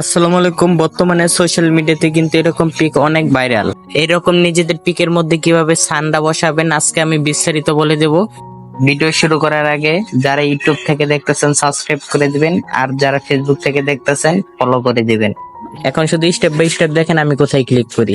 আসসালামু আলাইকুম। বর্তমানে সোশ্যাল মিডিয়াতে কিন্তু এরকম পিক অনেক ভাইরাল এরকম নিজেদের পিকের মধ্যে কীভাবে সান্ডা বসাবেন, আজকে আমি বিস্তারিত বলে দেব। ভিডিও শুরু করার আগে যারা ইউটিউব থেকে দেখতেছেন সাবস্ক্রাইব করে দিবেন, আর যারা ফেসবুক থেকে দেখতেছেন ফলো করে দিবেন। এখন শুধু স্টেপ বাই স্টেপ দেখেন আমি কোথায় ক্লিক করি।